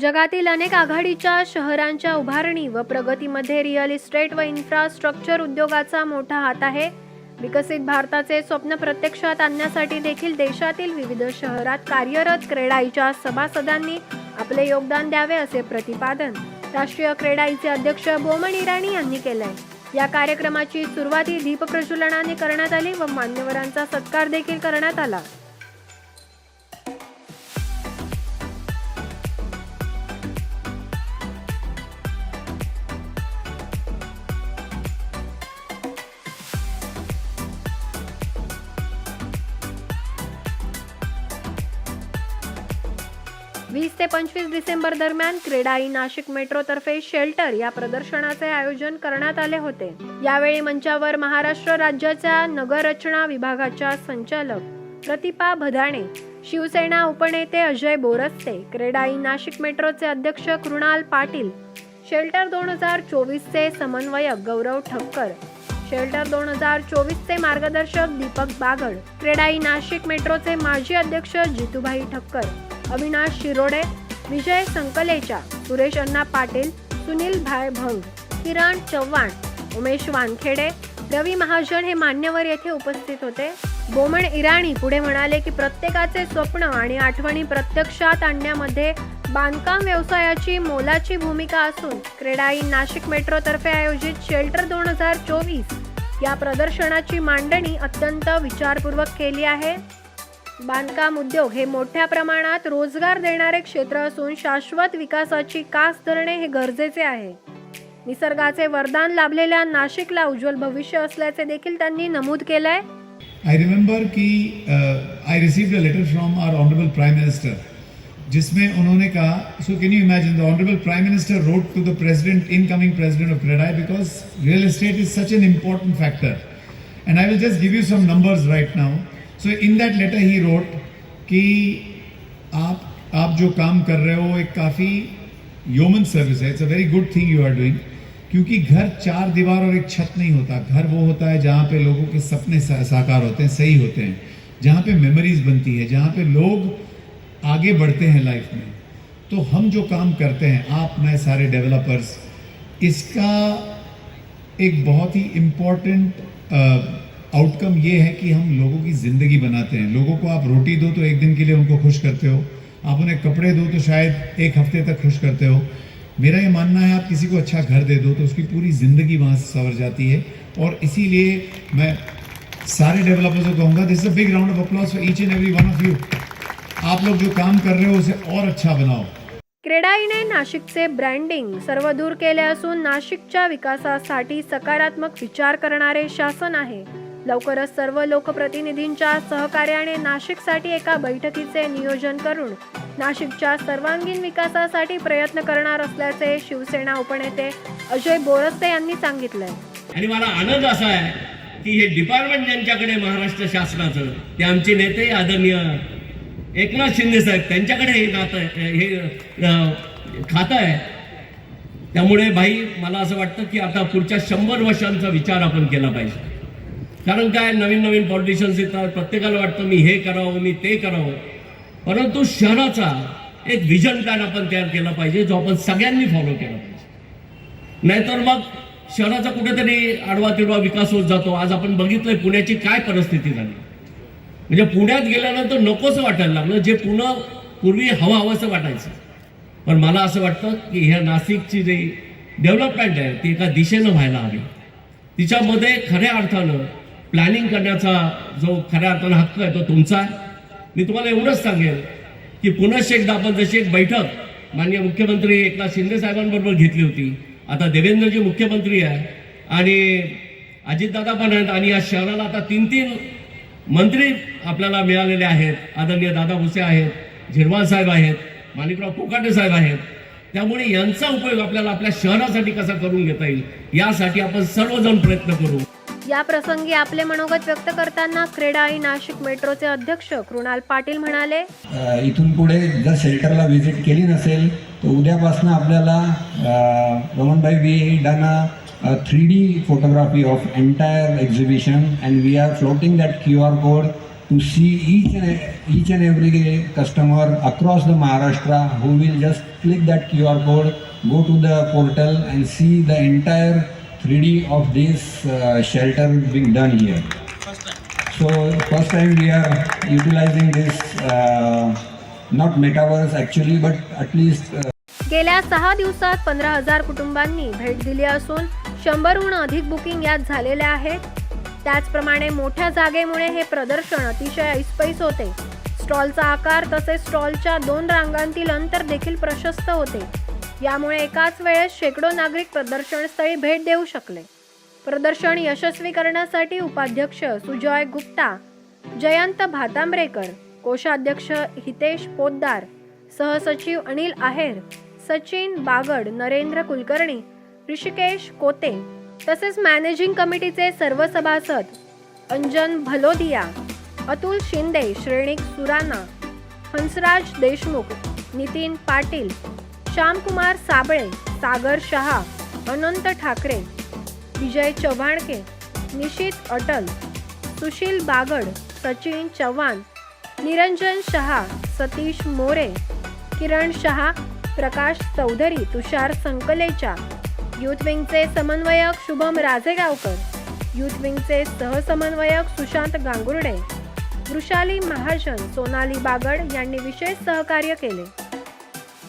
जगातील अनेक आघाडीच्या शहरांच्या उभारणी व प्रगतीमध्ये रिअल इस्टेट व इन्फ्रास्ट्रक्चर उद्योगाचा मोठा हात आहे. विकसित भारताचे स्वप्न प्रत्यक्षात आणण्यासाठी देखील देशातील विविध शहरात कार्यरत क्रेडाईच्या सभासदांनी आपले योगदान द्यावे असे प्रतिपादन राष्ट्रीय क्रेडाईचे अध्यक्ष बोमन इराणी यांनी केलंय. या कार्यक्रमाची सुरुवाती दीप प्रज्वलनाने करण्यात आली व मान्यवरांचा सत्कार देखील करण्यात आला. वीस ते पंचवीस डिसेंबर दरम्यान क्रेडाई नाशिक मेट्रोतर्फे शेल्टर या प्रदर्शनाचे आयोजन करण्यात आले होते. यावेळी मंचावर महाराष्ट्र राज्याच्या नगररचना विभागाच्या संचालक प्रतिपा भदाणे शिवसेना उपनेते अजय बोरस्ते क्रेडाई नाशिक मेट्रोचे अध्यक्ष कृणाल पाटील शेल्टर दोन हजार चोवीसचे समन्वयक गौरव ठक्कर शेल्टर दोन हजार चोवीसचे मार्गदर्शक दीपक बागड क्रेडाई नाशिक मेट्रोचे माजी अध्यक्ष जितूभाई ठक्कर अविनाश शिरोडे विजय संकलेचा सुरेश अण्णा पाटील सुनील भाय भंग किरण चव्हाण उमेश वानखेडे रवी महाजन हे मान्यवर येथे उपस्थित होते. बोमण इराणी पुढे म्हणाले की प्रत्येकाचे स्वप्न आणि आठवणी प्रत्यक्षात आणण्यामध्ये बांधकाम व्यवसायाची मोलाची भूमिका असून क्रेडाई नाशिक मेट्रोतर्फे आयोजित शेल्टर दोन हजार चोवीस या प्रदर्शनाची मांडणी अत्यंत विचारपूर्वक केली आहे. बांधकाम उद्योग हे मोठ्या प्रमाणात रोजगार देणारे क्षेत्र असून शाश्वत विकासाची कास धरणे हे गरजेचे आहे. निसर्गाचे वरदान लाभलेल्या नाशिकला उज्ज्वल भविष्य असल्याचे देखील त्यांनी नमूद केलंय. आय रिमेंबर की I receive a letter from our honourable prime minister जिसमे उन्होंने कहा so can you imagine the honourable prime minister wrote to the president incoming president of CREDAI because real estate is such an important factor and I will just give you some numbers right now so in that letter he wrote कि आप आप जो काम कर रहे हो, एक काफ़ी ह्यूमन सर्विस है। It's a very good thing you are doing क्योंकि घर चार दीवार और एक छत नहीं होता। घर वो होता है जहाँ पे लोगों के सपने सा- साकार होते हैं, सही होते हैं। जहाँ पे मेमोरीज बनती है, जहाँ पे लोग आगे बढ़ते हैं लाइफ में। तो हम जो काम करते हैं, आप, मैं, सारे डेवलपर्स इसका एक बहुत ही इम्पोर्टेंट आउटकम ये है कि हम लोगों की ज़िंदगी बनाते हैं। लोगों को आप रोटी दो तो एक दिन के लिए उनको खुश करते हो। आप उन्हें कपड़े दो तो शायद एक हफ्ते तक खुश करते हो। मेरा ये मानना है आप किसी को अच्छा घर दे दो तो उसकी पूरी ज़िंदगी वहाँ से सवर जाती है। और इसीलिए मैं सारे डेवलपर्स को कहूँगा this is a big round of applause for each and every one of you आप लोग जो काम कर रहे हो उसे और अच्छा बनाओ। क्रेडाईने नाशिकचे ब्रँडिंग सर्व दूर केले असून नाशिकच्या विकासासाठी सकारात्मक विचार करणारे शासन आहे। लवकरच सर्व लोकप्रतिनिधींच्या सहकार्याने नाशिकसाठी एका बैठकीचे नियोजन करून नाशिकच्या सर्वांगीण विकासासाठी प्रयत्न करणार असल्याचे शिवसेना उपनेते अजय बोरस्ते यांनी सांगितलंय. आणि मला आनंद असा आहे की हे डिपार्टमेंट ज्यांच्याकडे महाराष्ट्र शासनाचं ते आमचे नेते आदरणीय एकनाथ शिंदे साहेब त्यांच्याकडे हे नातं आहे, हे खातं आहे. त्यामुळे भाई मला असं वाटतं की आता पुढच्या शंभर वर्षांचा विचार आपण केला पाहिजे. कारण काय? नवीन नवीन पॉलिटिशियन्स येतात. प्रत्येकाला वाटतं मी हे करावं मी ते करावं. परंतु शहराचा एक व्हिजन प्लॅन आपण तयार केला पाहिजे जो आपण सगळ्यांनी फॉलो केला पाहिजे. नाहीतर मग शहराचा कुठेतरी आडवा तिडवा विकास होत जातो. आज आपण बघितलंय पुण्याची काय परिस्थिती झाली. म्हणजे पुण्यात गेल्यानंतर नकोच वाटायला लागलं. जे पुन्हा पूर्वी हवा हवंसं वाटायचं. पण मला असं वाटतं की ह्या नाशिकची जी डेव्हलपमेंट आहे ती एका दिशेनं व्हायला हवी. तिच्यामध्ये खऱ्या अर्थानं प्लॅनिंग करण्याचा जो खऱ्या अर्थानं हक्क आहे तो तुमचा आहे. मी तुम्हाला एवढंच सांगेल की पुनश्च एकदा आपण जशी एक बैठक माननीय मुख्यमंत्री एकनाथ शिंदे साहेबांबरोबर घेतली होती. आता देवेंद्रजी मुख्यमंत्री आहे आणि अजितदादा पण आहेत आणि या शहराला आता तीन तीन मंत्री आपल्याला मिळालेले आहेत. आदरणीय दादा भुसे आहेत झिरवाल साहेब आहेत माणिकराव कोकाटे साहेब आहेत. त्यामुळे यांचा उपयोग आपल्याला आपल्या शहरासाठी कसा करून घेता येईल यासाठी आपण सर्वजण प्रयत्न करू. या प्रसंगी आपले मनोगत व्यक्त करताना क्रेडा आणि नाशिक मेट्रोचे अध्यक्ष कृणाल पाटील म्हणाले इथून पुढे जर शेल्टरला व्हिजिट केली नसेल तर उद्यापासून आपल्याला Ramanbhai we done a three D photography of entire exhibition and we are floating that Q R code to see each and each and every customer across the Maharashtra Maharashtra will just click that Q R code go to the portal and see the entire 3D of this uh, shelter being done here. So first time we are utilizing this uh, not metaverse actually, but at least. Uh, गेल्या सहा दिवसात पंधरा हजार कुटुंबांनी भेट दिली असून शंभरहून अधिक बुकिंग यात झालेल्या आहेत त्याचप्रमाणे मोठ्या जागेमुळे हे प्रदर्शन अतिशय ऐसपैस होते स्टॉलचा आकार तसेच स्टॉलच्या दोन रांगांतील अंतर देखील प्रशस्त होते यामुळे एकाच वेळेस शेकडो नागरिक प्रदर्शनस्थळी भेट देऊ शकले. प्रदर्शन यशस्वी करण्यासाठी उपाध्यक्ष सुजय गुप्ता जयंत भातांब्रेकर कोषाध्यक्ष हितेश पोद्दार सहसचिव अनिल आहेर सचिन बागड नरेंद्र कुलकर्णी ऋषिकेश कोते तसेच मॅनेजिंग कमिटीचे सर्व सभासद अंजन भलोदिया अतुल शिंदे श्रेणिक सुराना हंसराज देशमुख नितीन पाटील श्यामकुमार साबळे सागर शहा अनंत ठाकरे विजय चव्हाणके निशित अटल सुशील बागड सचिन चव्हाण निरंजन शहा सतीश मोरे किरण शहा प्रकाश चौधरी तुषार संकलेचा युथ विंगचे समन्वयक शुभम राजेगावकर युथ विंगचे सहसमन्वयक सुशांत गांगुर्डे वृषाली महाजन सोनाली बागड यांनी विशेष सहकार्य केले.